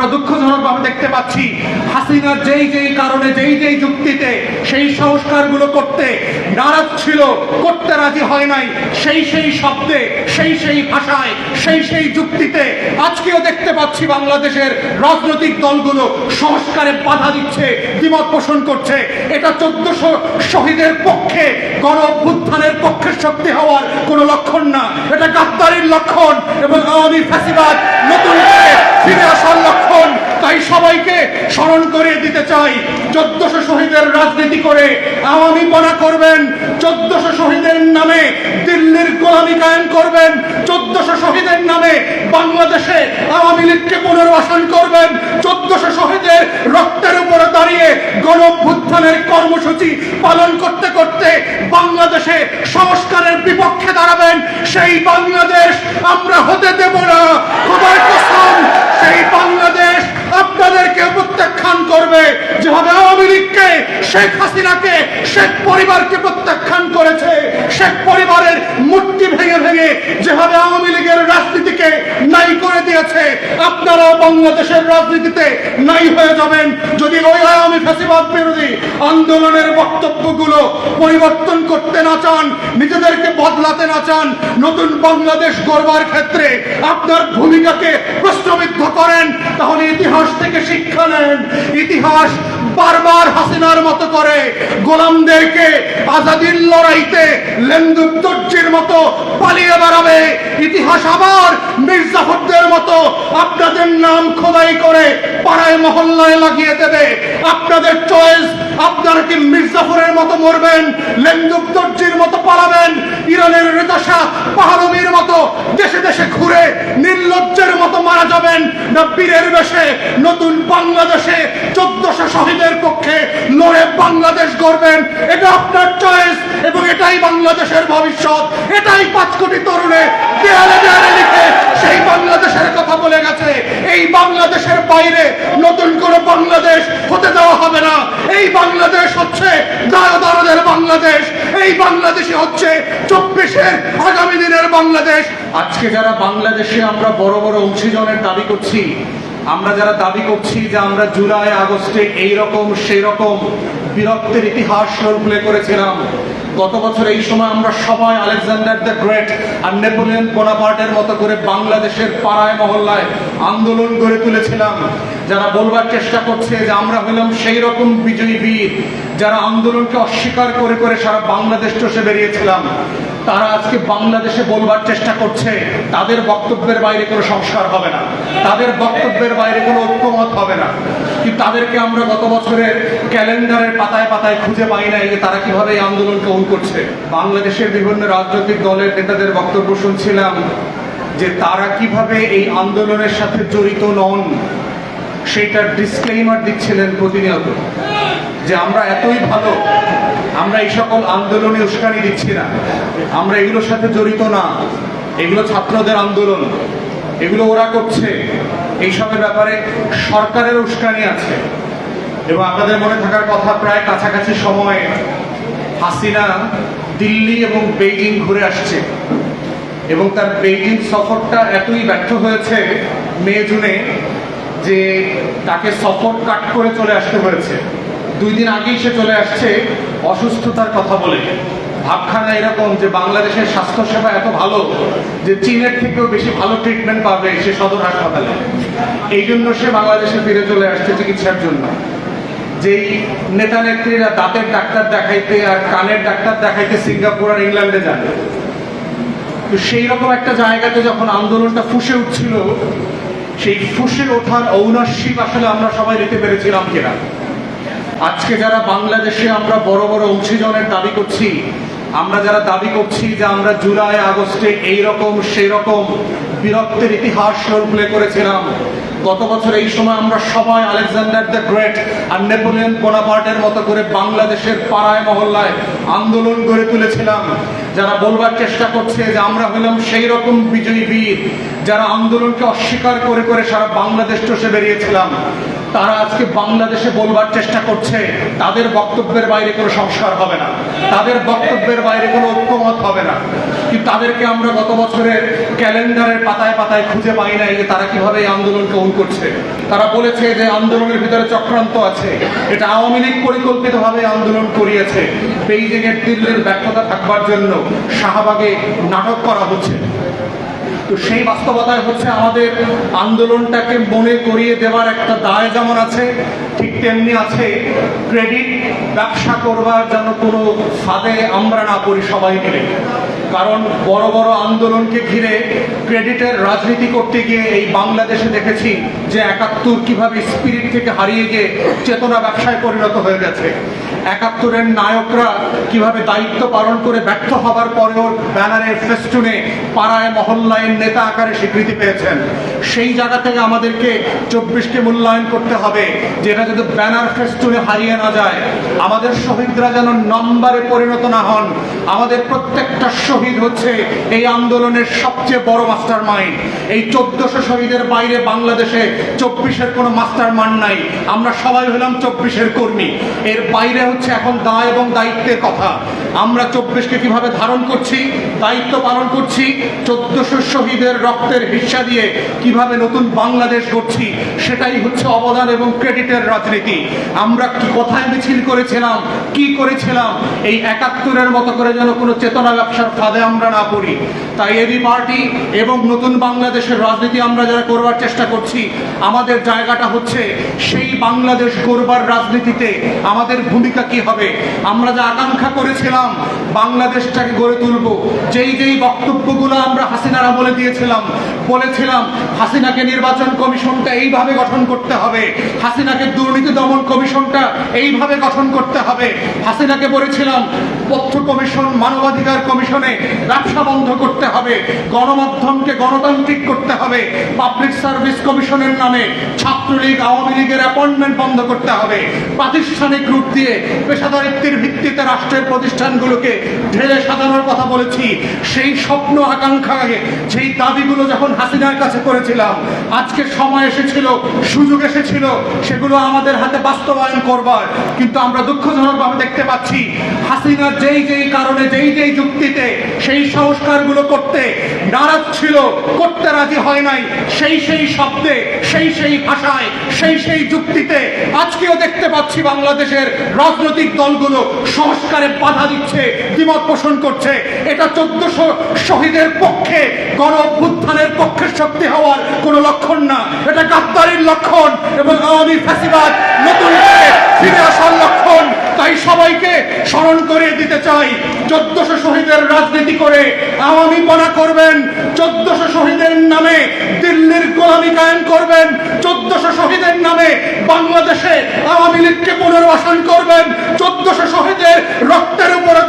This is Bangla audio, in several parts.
আমরা দুঃখজনকভাবে দেখতে পাচ্ছি। হাসিনা যেই যেই কারণে, যেই যেই যুক্তিতে সেই সংস্কারগুলো করতে নারাজ ছিল, করতে রাজি হয় নাই, সেই সেই শব্দে, সেই সেই ভাষায়, সেই সেই যুক্তিতে আজকেও দেখতে পাচ্ছি বাংলাদেশের রাজনৈতিক দলগুলো সংস্কারে বাধা দিচ্ছে, দ্বিমত পোষণ করছে। এটা চোদ্দশো শহীদের পক্ষে, গণ অভ্যুত্থানের পক্ষে শক্তি হওয়ার কোনো লক্ষণ না। এটা গাদ্দারির লক্ষণ এবং আওয়ামী ফ্যাসিবাদ নতুন ফিরে আসার লক্ষণ। তাই সবাইকে স্মরণ করিয়ে দিতে চাই। চোদ্দশো শহীদের রাজনীতি করে আওয়ামী পনা করবেন। চোদ্দশো শহীদের নামে দিল্লির গোলামি কায়েম করবেন। চোদ্দশো শহীদের নামে বাংলাদেশে আওয়ামী লীগকে পুনর্বাসন করবেন। চোদ্দশো শহীদের রক্তের উপরে দাঁড়িয়ে গণ অভ্যুত্থানের কর্মসূচি পালন করতে করতে বাংলাদেশে সংস্কারের বিপক্ষে দাঁড়াবেন। সেই বাংলাদেশ আমরা হতে দেব না। সেই বাংলাদেশ আপনাদেরকে প্রত্যাখ্যান করবে। যেভাবে আওয়ামী লীগকে, শেখ হাসিনাকে, শেখ পরিবারকে প্রত্যাখ্যান করেছে, শেখ পরিবারের মূর্তি ভেঙে ভেঙে যেভাবে আওয়ামী লীগের রাজনীতিকে নাই করে দিয়েছে, আপনারাও বাংলাদেশের রাজনীতিতে নাই হয়ে যাবেন। যদি ওই আওয়ামী ফ্যাসিবাদ বিরোধী আন্দোলনের বক্তব্যগুলো পরিবর্তন করতে না চান, নিজেদেরকে বদলাতে না চান, নতুন বাংলাদেশ গড়বার ক্ষেত্রে আপনার ভূমিকাকে প্রশ্নবিদ্ধ করেন, তাহলে ইতিহাস থেকে শিক্ষা নেন। ইতিহাস বারবার হাসিনার মতো করে গোলামদেরকে আজাদির লড়াইতে লেন্দুক দর্জির মতো পালিয়ে বেড়াবে। ইতিহাস আবার মির্জাফরদের মতো আপনাদের নাম খোদাই করে পাড়ায় মহল্লায় লাগিয়ে দেবে। আপনাদের চয়েস আপনারা কি মির্জাফরের মতো মরবেন লেন্দুক দর্জির মতো পালাবেন ইরানের নেতাশা পাহাড়মির মতো দেশে দেশে ঘুরে নির্লজ্জের মতো মারা যাবেন না বীরের বেশে, নতুন বাংলাদেশে চোদ্দশো শহীদের পক্ষে লড়ে বাংলাদেশ গড়বেন। এটা আপনার চয়েস এবং এটাই বাংলাদেশের ভবিষ্যৎ। এটাই পাঁচ কোটি তরুণে দেয়ালে দেয়ালে লিখে সেই বাংলাদেশের কথা বলে গেছে। এই বাংলাদেশের বাইরে নতুন কোন বাংলাদেশ হতে দেওয়া হবে না। এই বাংলাদেশ হচ্ছে বাংলাদেশ। এই বাংলাদেশে হচ্ছে চব্বিশের আগামী দিনের বাংলাদেশ। আজকে যারা বাংলাদেশে আমরা বড় বড় অংশীজনের দাবি করছি, আমরা যারা দাবি করছি যে আমরা জুলাই আগস্টে এই রকম সেই রকম বীরত্বের ইতিহাস রোল করেছিলাম গত বছর এই সময় আমরা সবাই আলেকজান্ডার দ্য গ্রেট আর নেপোলিয়ন বোনাপার্টের মতো করে বাংলাদেশের পাড়ায় মহল্লায় আন্দোলন গড়ে তুলেছিলাম। যারা বলবার চেষ্টা করছে যে আমরা হলাম সেই রকম বিজয়ী বীর, যারা আন্দোলনকে অস্বীকার করে করে সারা বাংলাদেশ চষে বেরিয়েছিলাম। তারা আজকে বাংলাদেশে বলবার চেষ্টা করছে, তাদের বক্তব্যের বাইরে কোনো সংস্কার হবে না। তাদের বক্তব্যের বাইরে কোনো ঐক্যমত হবে না। কিন্তু তাদেরকে আমরা গত বছরের ক্যালেন্ডারের পাতায় পাতায় খুঁজে পাই নাই যে তারা কীভাবে এই আন্দোলনকে অন করছে। বাংলাদেশের বিভিন্ন রাজনৈতিক দলের নেতাদের বক্তব্য শুনছিলাম যে তারা কীভাবে এই আন্দোলনের সাথে জড়িত নন সেইটার ডিসক্লেইমার দিচ্ছিলেন প্রতিনিয়ত, যে আমরা এতই ভালো আমরা এই সকল আন্দোলনে উস্কানি দিচ্ছি না। আমরা এগুলোর সাথে জড়িত না। এগুলো ছাত্রদের আন্দোলন। এগুলো ওরা করছে। এইসবের ব্যাপারে সরকারের উস্কানি আছে। এবং আপনাদের মনে থাকার কথা, প্রায় কাছাকাছি সময়ে হাসিনা দিল্লি এবং বেইজিং ঘুরে আসছে। এবং তার বেইজিং সফরটা এতই ব্যর্থ হয়েছে মে, জুনে, যে তাকে সফর কাট করে চলে আসতে হয়েছে। দুই দিন আগেই সে চলে আসছে অসুস্থতার কথা বলে। ভাবখানা এরকম যে বাংলাদেশের স্বাস্থ্যসেবা এত ভালো যে চীনের থেকেও বেশি ভালো ট্রিটমেন্ট পাবে সে সদর হাসপাতালে। এই জন্য সে বাংলাদেশে ফিরে চলে আসছে চিকিৎসার জন্য। যেই নেতা নেত্রীরা দাঁতের ডাক্তার দেখাইতে আর কানের ডাক্তার দেখাইতে সিঙ্গাপুর আর ইংল্যান্ডে যান। তো সেই রকম একটা জায়গাতে যখন আন্দোলনটা ফুসে উঠছিল, সেই ফুসে ওঠার ঔনাসিক আসলে আমরা সবাই নিতে পেরেছিলাম কিনা? আজকে যারা বাংলাদেশে আমরা বড় বড় অংশীজনের দাবি করছি, আমরা যারা দাবি করছি যে আমরা জুলাই, আগস্টে এই রকম সেই রকম বীরত্বের ইতিহাস রোল প্লে করেছিলাম, গত বছর এই সময় আমরা সবাই আলেকজান্ডার দ্য গ্রেট আর নেপোলিয়ন বোনাপার্টের মতো করে বাংলাদেশের পাড়ায়, মহল্লায় আন্দোলন গড়ে তুলেছিলাম। যারা বলবার চেষ্টা করছে যে আমরা হলাম সেই রকম বিজয়ী বীর, যারা আন্দোলনকে অস্বীকার করে করে সারা বাংলাদেশ চষে বেরিয়েছিলাম। তারা আজকে বাংলাদেশে বলবার চেষ্টা করছে, তাদের বক্তব্যের বাইরে কোনো সংস্কার হবে না। তাদের বক্তব্যের বাইরে কোনো ঐক্যমত হবে না। কিন্তু তাদেরকে আমরা গত বছরের ক্যালেন্ডারের পাতায় পাতায় খুঁজে পাই নাই যে তারা কীভাবে এই আন্দোলনকে ওন করছে? তারা বলেছে যে আন্দোলনের ভিতরে চক্রান্ত আছে। এটা আওয়ামী লীগ পরিকল্পিতভাবে আন্দোলন করিয়েছে। বেইজিং এর দিল্লির ব্যর্থতা থাকবার জন্য শাহবাগে নাটক করা হচ্ছে। তো সেই বাস্তবতায় হচ্ছে আমাদের আন্দোলনটাকে মনে করিয়ে দেওয়ার একটা দায় যেমন আছে, ঠিক তেমনি আছে ক্রেডিট, ব্যবসা করবার যেন কোনো ফাঁদে আমরা না পড়ি সবাই মিলে। কারণ বড় বড় আন্দোলনকে ঘিরে ক্রেডিটের রাজনীতি করতে গিয়ে এই বাংলাদেশে দেখেছি যে একাত্তর কীভাবে স্পিরিট থেকে হারিয়ে গিয়ে চেতনা ব্যবসায় পরিণত হয়ে গেছে। একাত্তরের নায়করা কীভাবে দায়িত্ব পালন করে ব্যর্থ হবার পরেও ব্যানারের ফেস্টুনে পাড়ায় মহল্লায় নেতা আকারে স্বীকৃতি পেয়েছেন। সেই জায়গা থেকে আমাদেরকে চব্বিশকে মূল্যায়ন করতে হবে, যেটা যদি ব্যানার ফেস্টুনে হারিয়ে না যায়। আমাদের শহীদরা যেন নম্বরে পরিণত না হন। আমাদের প্রত্যেকটা শহীদ হচ্ছে এই আন্দোলনের সবচেয়ে বড় মাস্টার মাইন্ড এই চোদ্দশো শহীদের বাইরে বাংলাদেশে চব্বিশের কোনো মাস্টার মান নাই। আমরা সবাই হলাম চব্বিশের কর্মী। এর বাইরে হচ্ছে এখন দায় এবং দায়িত্বের কথা। আমরা চব্বিশকে কীভাবে ধারণ করছি, দায়িত্ব পালন করছি, চোদ্দশো শহীদের রক্তের হিস্সা দিয়ে কীভাবে নতুন বাংলাদেশ গড়ছি, সেটাই হচ্ছে অবদান এবং ক্রেডিটের রাজনীতি। আমরা কি কোথায় মিছিল করেছিলাম, কি করেছিলাম, এই একাত্তরের মতো করে যেন কোনো চেতনা ব্যবসার ফাঁদে আমরা না পড়ি। তাই এবি পার্টি এবং নতুন বাংলাদেশের রাজনীতি আমরা যারা করবার চেষ্টা করছি, আমাদের জায়গাটা হচ্ছে সেই বাংলাদেশ গড়বার রাজনীতিতে আমাদের ভূমিকা কি হবে? আমরা যা আকাঙ্ক্ষা করেছিলাম বাংলাদেশটাকে গড়ে তুলব। যেই যেই বক্তব্যগুলো আমরা হাসিনার আমলে দিয়েছিলাম, বলেছিলাম, হাসিনাকে নির্বাচন কমিশনটা এইভাবে গঠন করতে হবে, হাসিনাকে দুর্নীতি দমন কমিশনটা এইভাবে গঠন করতে হবে, হাসিনাকে বলেছিলাম তথ্য কমিশন, মানবাধিকার কমিশনে ব্যবসা বন্ধ করতে হবে, গণমাধ্যমকে গণতান্ত্রিক করতে হবে, পাবলিক সার্ভিস কমিশনের নামে ছাত্রলীগ, আওয়ামী লীগের অ্যাপয়েন্টমেন্ট বন্ধ করতে হবে, প্রাতিষ্ঠানিক রূপ দিয়ে পেশাদারিত্বের ভিত্তিতে রাষ্ট্রের প্রতিষ্ঠানগুলোকে ঢেলে সাজানোর কথা বলেছি, সেই স্বপ্ন আকাঙ্ক্ষাকে সেই দাবিগুলো যখন হাসিনার কাছে করেছিলাম, আজকে সময় এসেছিল, সুযোগ এসেছিল, সেগুলো আমাদের হাতে বাস্তবায়ন করবার। কিন্তু আমরা দুঃখজনকভাবে দেখতে পাচ্ছি হাসিনার যেই যেই কারণে, যেই যেই যুক্তিতে, সেই সংস্কারগুলো করতে নারাজ ছিল, করতে রাজি হয় নাই, সেই সেই শব্দে, সেই সেই ভাষায়, সেই সেই যুক্তিতে, আজকেও দেখতে পাচ্ছি বাংলাদেশের রাজনৈতিক দলগুলো সংস্কারে বাধা দিচ্ছে। দ্বিমত পোষণ করছে। এটা চোদ্দশো শহীদের পক্ষে, গণ অভ্যুত্থানের পক্ষে শক্তি হওয়ার কোনো লক্ষণ না। এটা গাদ্দারির লক্ষণ এবং আওয়ামী ফ্যাসিবাদ নতুন ফিরে আসার লক্ষণ। তাই সবাইকে স্মরণ করে দিতে চাই, চোদ্দশো শহীদের রাজনীতি করে আওয়ামী পনা করবেন, চোদ্দশো শহীদের নামে দিল্লির গোলামি কায়েম করবেন, চোদ্দশো শহীদের নামে বাংলাদেশে আওয়ামী লীগকে পুনর্বাসন করবেন চোদ্দশো শহীদের রক্তের উপরে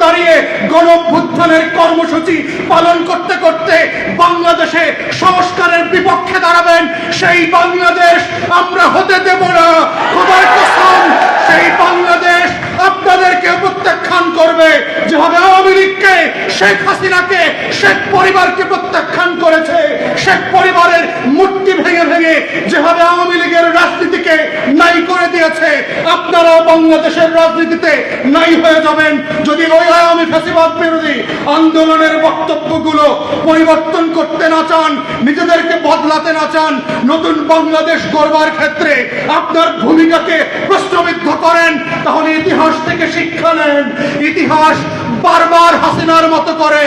দাঁড়িয়ে গণ অভ্যুত্থানের কর্মসূচি পালন করতে করতে বাংলাদেশে সংস্কারের বিপক্ষে দাঁড়াবেন, সেই বাংলাদেশ আমরা হতে দেব না। খোদার কসম, সেই বাংলাদেশ আপনাদেরকে প্রত্যাখ্যান করবে। যেভাবে আওয়ামী লীগকে, শেখ হাসিনাকে, শেখ পরিবারকে প্রত্যাখ্যান করেছে, শেখ পরিবারের মূর্তি ভেঙে ভেঙে যেভাবে আওয়ামী লীগের রাজনীতিকে নাই করে দিয়েছে, আপনারাও বাংলাদেশের রাজনীতিতে নাই হয়ে যাবেন। যদি ওই আওয়ামী ফ্যাসিবাদ বিরোধী আন্দোলনের বক্তব্যগুলো পরিবর্তন করতে না চান, নিজেদেরকে বদলাতে না চান, নতুন বাংলাদেশ গড়বার ক্ষেত্রে আপনার ভূমিকাকে প্রশ্নবিদ্ধ করেন, তাহলে ইতিহাস থেকে শিক্ষা নেন। ইতিহাস বারবার হাসিনার মতো করে,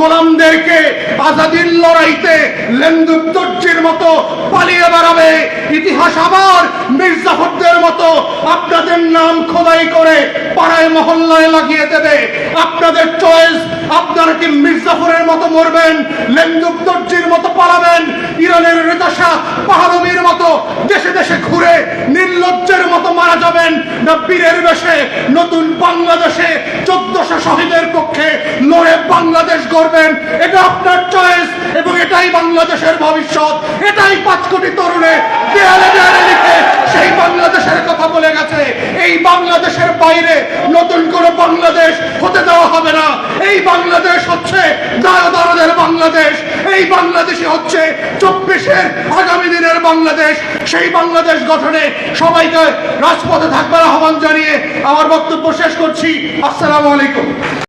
গোলামদেরকে আজাদির লড়াইতে লেন্দুক দর্জির মতো পালিয়ে বেড়াবে। ইতিহাস আবার মির্জাফরদের মতো আপনাদের নাম খোদাই করে পাড়ায় মহল্লায় লাগিয়ে দেবে। আপনাদের চয়েস আপনারা কি মির্জাফরের মতো মরবেন লেন্দুক দর্জির মতো পালাবেন, ইরানের রেতাশা পাহাড়বির মতো দেশে দেশে যাবেন না বীরের বেশে, নতুন বাংলাদেশে চোদ্দশো শহীদের পক্ষে লড়ে বাংলাদেশ গড়বেন। এটা আপনার চয়েস এবং এটাই বাংলাদেশের ভবিষ্যৎ। এটাই পাঁচ কোটি তরুণে দেয়ালে দেয়ালে লিখে সেই বাংলাদেশের কথা বলে গেছে। এই বাংলাদেশের বাইরে নতুন কোনো বাংলাদেশ হতে দেওয়া হবে না। এই বাংলাদেশ হচ্ছে দারদারদের বাংলাদেশ, এই বাংলাদেশে হচ্ছে চব্বিশের আগামী দিনের বাংলাদেশ। সেই বাংলাদেশ গঠনে সবাইকে রাজপথে থাকবার আহ্বান জানিয়ে আমার বক্তব্য শেষ করছি। আসসালামু আলাইকুম।